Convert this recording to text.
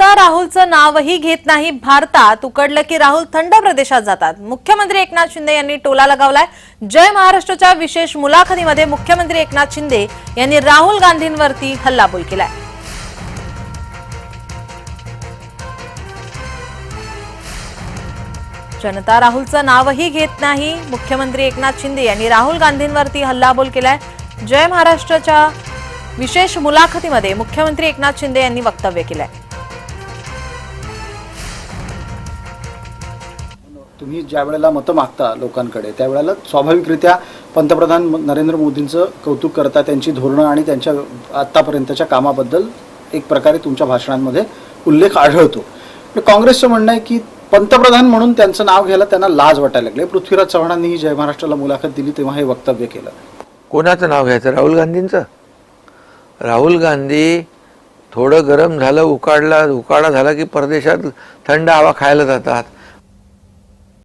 राहुलचं नावही घेत नाही भारतात. उकडलं की राहुल थंड प्रदेशात जातात. मुख्यमंत्री एकनाथ शिंदे यांनी टोला लगावलाय. जय महाराष्ट्राच्या विशेष मुलाखतीमध्ये मुख्यमंत्री एकनाथ शिंदे यांनी राहुल गांधींवरती हल्लाबोल केलाय. जनता राहुलचं नावही घेत नाही. मुख्यमंत्री एकनाथ शिंदे यांनी राहुल गांधींवरती हल्लाबोल केलाय. जय महाराष्ट्राच्या विशेष मुलाखतीमध्ये मुख्यमंत्री एकनाथ शिंदे यांनी वक्तव्य केलंय. तुम्ही ज्या वेळेला मतं मागता लोकांकडे त्यावेळेला स्वाभाविकरित्या पंतप्रधान नरेंद्र मोदींचं कौतुक करता त्यांची धोरणं आणि त्यांच्या आत्तापर्यंतच्या कामाबद्दल एक प्रकारे तुमच्या भाषणांमध्ये उल्लेख आढळतो. पण काँग्रेसचं म्हणणं आहे की पंतप्रधान म्हणून त्यांचं नाव घ्यायला त्यांना लाज वाटायला लागले. पृथ्वीराज चव्हाणांनीही जय महाराष्ट्राला मुलाखत दिली तेव्हा हे वक्तव्य केलं. कोणाचं नाव घ्यायचं? राहुल गांधींचं? राहुल गांधी थोडं गरम झालं उकाडला उकाडा झाला की परदेशात थंड हवा खायला जातात.